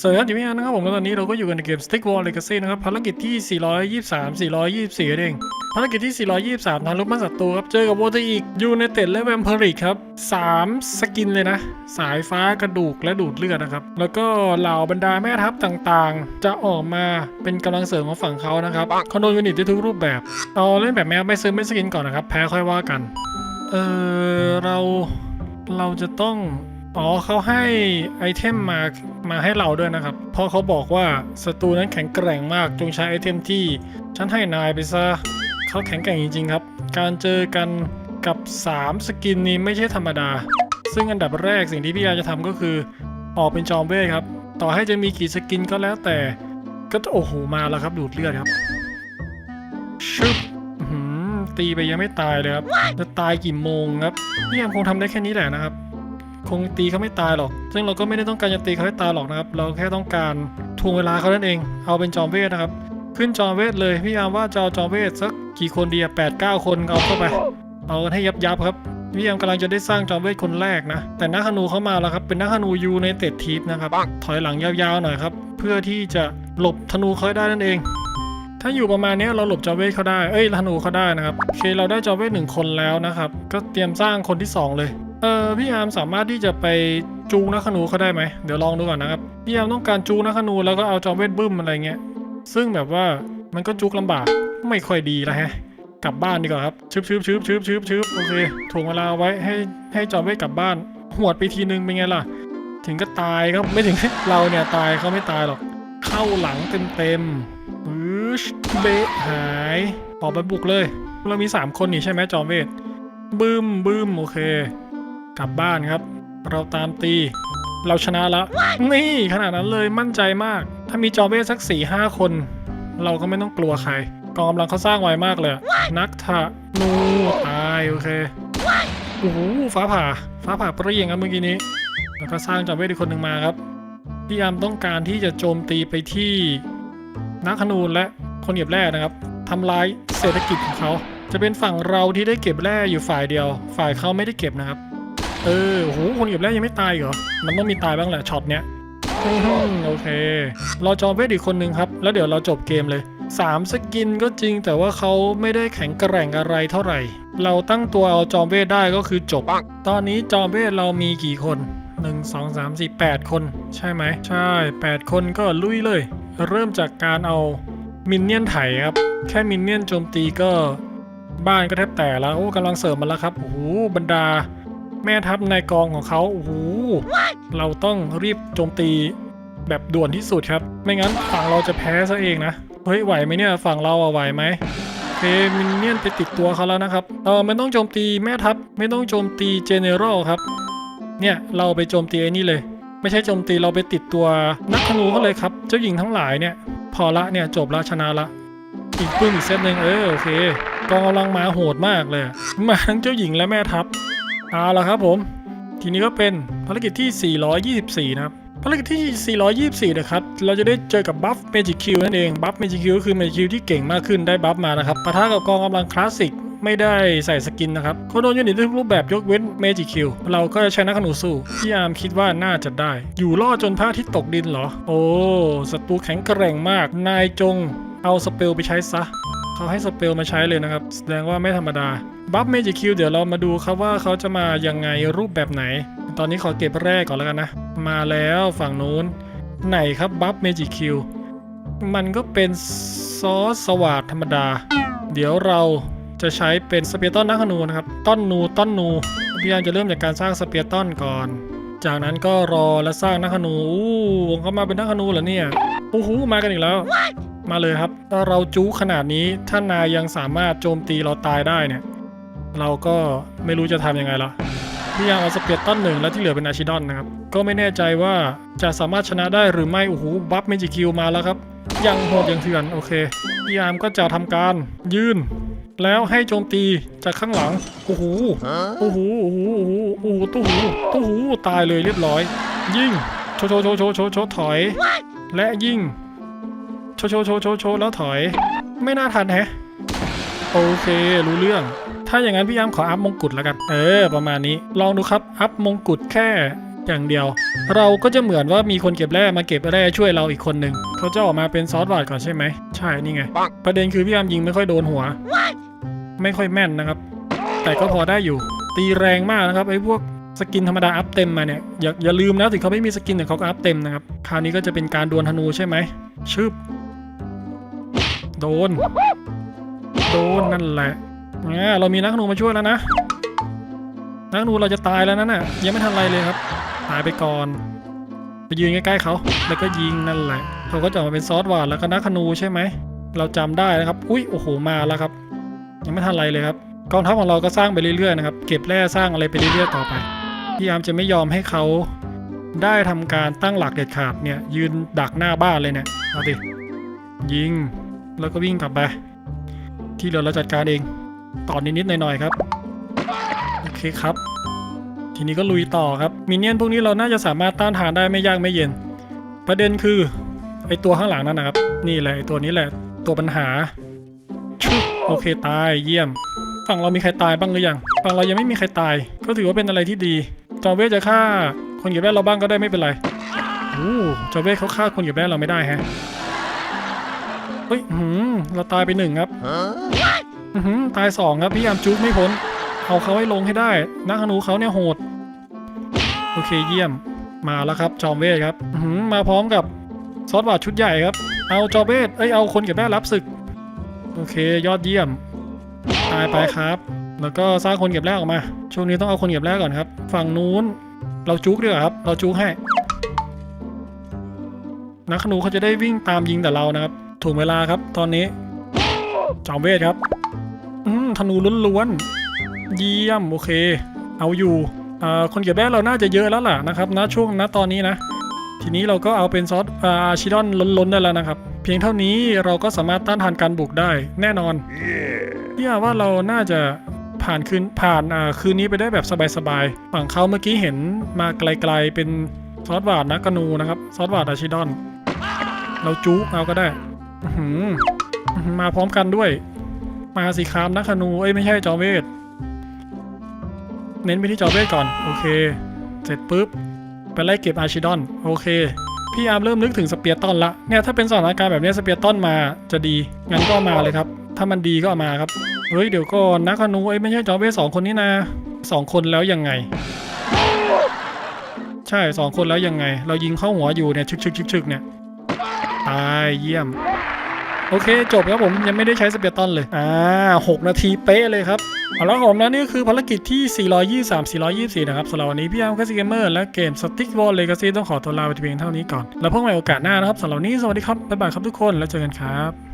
สวัสดีครับอยู่พี่อันนะครับผมตอนนี้เราก็อยู่กันในเกม Stick Wall Legacy นะครับภารกิจที่ 423 424เองภารกิจที่ 423ทางลุกบ้านศัตรูครับ เจอกับโวตอีกยูในเต็ดและแวมเพริกครับ 3 สกินเลยนะ สายฟ้ากระดูกและดูดเลือดนะครับ แล้วก็เหล่าบรรดาแม่ทัพต่างๆ จะออกมาเป็นกำลังเสริมของฝั่งเขานะครับคอนโดยูนิตได้ทุกรูปแบบ เอาเล่นแบบแมวไม่ซื้อไม่สกินก่อนนะครับ แพ้ค่อยว่ากัน เออเราเราจะต้อง อ๋อเขาให้ไอเทมมามาให้เราด้วยนะครับ เพราะเขาบอกว่าศัตรูนั้นแข็งแกร่งมากจงใช้ไอเทมที่ ฉันให้นายไปซะเขาแข็งแกร่งจริงๆครับ การเจอกันกับ 3 สกินนี้ไม่ใช่ธรรมดา ซึ่งอันดับแรกสิ่งที่พี่ยาจะทำก็คือ ออกเป็นจอมเวทครับ ต่อให้จะมีกี่สกินก็แล้วแต่ ก็จะโอ้โหมาแล้วครับดูดเลือดครับชึบตีไปยังไม่ตายเลยครับ จะตายกี่โมงครับพี่ยามคงทำได้แค่นี้แหละนะครับ คงตีเขาไม่ตายหรอก ซึ่งเราก็ไม่ได้ต้องการจะตีเขาให้ตายหรอกนะครับ เราแค่ต้องการทวงเวลาเขานั่นเอง เอาเป็นจอมเวทนะครับ ขึ้นจอมเวทเลยพี่ยามว่าจะเอาจอมเวทสักกี่คนดีอะแปดเก้าคนเอาเข้าไป เอากันให้ยับยับครับพี่ยามกำลังจะได้สร้างจอมเวทคนแรกนะ แต่นักธนูเข้ามาแล้วครับ เป็นนักธนูยูในเต็ดทีปนะครับ ถอยหลังยาวๆหน่อยครับ เพื่อที่จะหลบธนูเขาได้นั่นเอง ถ้าอยู่ประมาณนี้เราหลบจอมเวทเขาได้ เอ้ยธนูเขาได้นะครับ โอเคเราได้จอมเวทหนึ่งคนแล้วนะครับ ก็เตรียมสร้างคนที่สองเลย เออพี่อาร์มสามารถที่จะไปจูงนักขนูเขาได้ไหมเดี๋ยวลองดูก่อนนะครับพี่อาร์มต้องการจูงนักขนูแล้วก็เอาจอมเวทบึ้มอะไรเงี้ยซึ่งแบบว่ามันก็จุกลำบากไม่ค่อยดีแล้วฮะ กลับบ้านดีกว่าครับชึบชึบชึบชึบชึบชึบโอเคถ่วงเวลาไว้ให้ให้จอมเวทกลับบ้าน หวดไปทีนึงเป็นไงล่ะ ถึงก็ตายครับไม่ถึงเราเนี่ยตายเขาไม่ตายหรอก เข้าหลังเต็มเต็มอือเบะหายออกไปบุกเลย เรามี 3 คนนี่ใช่ไหมจอมเวทบึ้มบึ้มโอเค กลับบ้านครับ เราตามตี เราชนะแล้วนี่ขนาดนั้นเลยมั่นใจมาก ถ้ามีจอมเวทสัก4ี่ห้าคน เราก็ไม่ต้องกลัวใคร กองกำลังเขาสร้างไวมากเลย นักทะนูตายโอเคโอ้โหฟ้าผ่า ฟ้าผ่าเปรี้ยงครับเมื่อกี้นี้ แล้วก็สร้างจอมเวทอีกคนหนึ่งมาครับพี่ยามต้องการที่จะโจมตีไปที่นักขนูนและคนเก็บแร่นะครับทำลายเศรษฐกิจของเขา จะเป็นฝั่งเราที่ได้เก็บแร่อยู่ฝ่ายเดียว ฝ่ายเขาไม่ได้เก็บนะครับ เออโหคนเก็บแร่ยังไม่ตายเหรอ มันต้องมีตายบ้างแหละช็อตเนี้ยโอเค เราจอมเวทอีกคนนึงครับ แล้วเดี๋ยวเราจบเกมเลย 3 สกินก็จริง แต่ว่าเขาไม่ได้แข็งแกร่งอะไรเท่าไหร่ เราตั้งตัวเอาจอมเวทได้ก็คือจบ ตอนนี้จอมเวทเรามีกี่คน 1 2 3 4 8 คน ใช่ไหม ใช่ 8 คนก็ลุยเลย เริ่มจากการเอามินเนี่ยนไถครับ แค่มินเนี่ยนโจมตีก็ บ้านก็แทบแตกแล้ว โอ้กำลังเสริมมาแล้วครับ โอ้โหบรรดา แม่ทัพในกองของเขาโอ้โหเราต้องรีบโจมตีแบบด่วนที่สุดครับ ไม่งั้นฝั่งเราจะแพ้ซะเองนะ เฮ้ยไหวไหมเนี่ยฝั่งเราอะไหวไหมโอเคมินเนี่ยนไปติดตัวเขาแล้วนะครับเออไม่ต้องโจมตีแม่ทัพไม่ต้องโจมตีเจเนอเรลครับ เนี่ยเราไปโจมตีไอ้นี่เลย ไม่ใช่โจมตีเราไปติดตัวนักธนูเขาเลยครับ เจ้าหญิงทั้งหลายเนี่ย พอละเนี่ยจบละชนะละอีกปื้มอีกเซตหนึ่งเออโอเคกองกำลังมาโหดมากเลย มาทั้งเจ้าหญิงและแม่ทัพ เอาละครับผม ทีนี้ก็เป็นภารกิจที่ 424 นะครับ ภารกิจที่ 424 นะครับ เราจะได้เจอกับบัฟเมจิคิวนั่นเอง บัฟเมจิคิวก็คือเมจิคิวที่เก่งมากขึ้นได้บัฟมานะครับปะทะกับกองกำลังคลาสสิกไม่ได้ใส่สกินนะครับเขาโดนยูนิตทุกรูปแบบยกเว้นเมจิคิว เราก็จะใช้นักขนูสู้ พี่อาร์มคิดว่าน่าจะได้ อยู่รอดจนพระอาทิตย์ตกดินเหรอ โอ้ ศัตรูแข็งแกร่งมาก นายจงเอาสเปลไปใช้ซะ เขาให้สเปลมาใช้เลยนะครับ แสดงว่าไม่ธรรมดา บัฟเมจิคิวเดี๋ยวเรามาดูครับว่าเขาจะมายังไงรูปแบบไหน ตอนนี้ขอเก็บแรกก่อนแล้วกันนะ มาแล้วฝั่งนู้น ไหนครับบัฟเมจิคิวมันก็เป็นซอสสวาดธรรมดา เดี๋ยวเราจะใช้เป็นสเปียร์ต้นนักขนูนะครับ ต้นนูต้นนูพี่ยามจะเริ่มจากการสร้างสเปียร์ต้นก่อน จากนั้นก็รอและสร้างนักขนูอู้วงเขามาเป็นนักขนูเหรอเนี่ยโอ้โหมากันอีกแล้ว มาเลยครับ ถ้าเราจู้ขนาดนี้ถ้านายยังสามารถโจมตีเราตายได้เนี่ย เราก็ไม่รู้จะทำยังไงละพี่ยามเอาสเปียร์ต้นหนึ่งแล้วที่เหลือเป็นอาชิดอนนะครับ ก็ไม่แน่ใจว่าจะสามารถชนะได้หรือไม่ โอ้โห บัฟเมจิคิวมาแล้วครับ ยังโหดยังเถื่อน โอเคพี่ยามก็จะทำการยืนแล้วให้โจมตีจากข้างหลัง โอ้โห โอ้โห โอ้โห โอ้โหโอ้โหตู้หูตู้หู ตายเลยเรียบร้อย ยิงโชว์โชว์โชว์โชว์โชว์ถอย และยิง ว์โชว์โชว์โชว์โชว์แล้วถอย ไม่น่าทันแฮะ โอเค รู้เรื่อง ถ้าอย่างนั้นพี่ยามขออัพมงกุฎแล้วกัน เออ ประมาณนี้ ลองดูครับ อัพมงกุฎแค่อย่างเดียว เราก็จะเหมือนว่ามีคนเก็บแร่มาเก็บแร่ช่วยเราอีกคนหนึ่ง เขาจะออกมาเป็นซอสวาดก่อนใช่ไหม ใช่ นี่ไง ประเด็นคือพี่อามยิงไม่ค่อยโดนหัว ไม่ค่อยแม่นนะครับ แต่ก็พอได้อยู่ ตีแรงมากนะครับไอ้พวกสกินธรรมดาอัพเต็มมาเนี่ยอย่าอย่าลืมนะถึงเขาไม่มีสกินแต่เขาก็อัพเต็มนะครับ คราวนี้ก็จะเป็นการดวลธนูใช่ไหมชึบ โดน โดนนั่นแหละเนี่ยเรามีนักธนูมาช่วยแล้วนะ นักธนูเราจะตายแล้วนั่นน่ะยังไม่ทันไรเลยครับ ตายไปก่อนไปยืนใกล้ๆเขาแล้วก็ยิงนั่นแหละเขาก็จะออกมาเป็นซอสหวานแล้วก็นักธนูใช่ไหมเราจำได้นะครับ อุ้ยโอ้โหมาแล้วครับ ยังไม่ทันไรเลยครับกองทัพของเราก็สร้างไปเรื่อยๆนะครับ เก็บแร่สร้างอะไรไปเรื่อยๆต่อไปพี่ยามจะไม่ยอมให้เขาได้ทำการตั้งหลักเด็ดขาดเนี่ยยืนดักหน้าบ้านเลยเนี่ยเอาดิยิง แล้วก็วิ่งกลับไปที่เหลือเราจัดการเองต่อนนิดๆหน่อยๆครับ โอเคครับ ทีนี้ก็ลุยต่อครับ มินเนี่ยนพวกนี้เราน่าจะสามารถต้านทานได้ไม่ยากไม่เย็น ประเด็นคือไอตัวข้างหลังนั่นนะครับ นี่แหละไอตัวนี้แหละตัวปัญหา โอเคตายเยี่ยม ฝั่งเรามีใครตายบ้างหรือยัง ฝั่งเรายังไม่มีใครตาย ก็ถือว่าเป็นอะไรที่ดี จอเวจะฆ่า คนเก็บแร่เราบ้างก็ได้ไม่เป็นไรโอ้จอเวเขาฆ่าคนเก็บแร่เราไม่ได้แฮะ เฮ้ยอื้อหืมเราตายไปหนึ่งครับอื้อหือตายสองครับพี่ยามจุกไม่พ้นเอาเขาให้ลงให้ได้ นักธนูเขาเนี่ยโหด โอเคเยี่ยมมาแล้วครับจอมเวทครับอื้อหือมาพร้อมกับซอสบาดชุดใหญ่ครับ เอาจอมเวทเอ้ยเอาคนเก็บแร่รับศึก โอเคยอดเยี่ยมตายไปครับ แล้วก็สร้างคนเก็บแร่ออกมา ช่วงนี้ต้องเอาคนเก็บแร่ก่อนครับ ฝั่งนู้นเราจุกดีกว่าครับ เราจุกให้นักธนูเขาจะได้วิ่งตามยิงแต่เรานะครับ ถูกเวลาครับ ตอนนี้ จอมเวทครับ อืมธนูล้วนๆ เยี่ยม โอเค เอาอยู่อ่าคนเก็บแร่เราน่าจะเยอะแล้วล่ะนะครับณช่วงณตอนนี้นะ ทีนี้เราก็เอาเป็นซอสอาชิดอนล้นๆได้แล้วนะครับ เพียงเท่านี้เราก็สามารถต้านทานการบุกได้แน่นอนพี่ว่าเราน่าจะผ่านคืนผ่านอ่าคืนนี้ไปได้แบบสบายๆฝั่งเขาเมื่อกี้เห็นมาไกลๆเป็นซอสหวาดนะกนูนะครับ ซอสหวาดอาชิดอน เราจุเอาก็ได้ มาพร้อมกันด้วย มาสิครับนักธนู เอ้ยไม่ใช่จอเวทเน้นไปที่จอเวทก่อน โอเค เสร็จปุ๊บ ไปไล่เก็บอาร์ชิดอน โอเค พี่อาร์มเริ่มนึกถึงสเปียร์ตันละ เนี่ยถ้าเป็นสถานการณ์แบบนี้สเปียร์ตันมาจะดี งั้นก็มาเลยครับ ถ้ามันดีก็ามาครับ เฮ้ยเดี๋ยวก่อนนักธนู เอ้ยไม่ใช่จอเวทสองคนนี้นะสองคนแล้วยังไง ใช่สองคนแล้วยังไง เรายิงเข้าหัวอยู่เนี่ยชึกชึกชึกชึกเนี่ยตายเยี่ยม โอเค จบครับผมยังไม่ได้ใช้สเปียร์ตันเลย อ่าหกนาทีเป๊ะเลยครับเอาละผมแล้วนะนี่คือภารกิจที่ 423 424 นะครับสำหรับวันนี้พี่อาร์มคัสเกมเมอร์และเกมสติ๊กบอลเลกาซีต้องขอตัวลาไปเพียงเท่านี้ก่อน แล้วพบกันใหม่โอกาสหน้านะครับสำหรับวันนี้สวัสดีครับบ๊ายบายครับทุกคนแล้วเจอกันครับ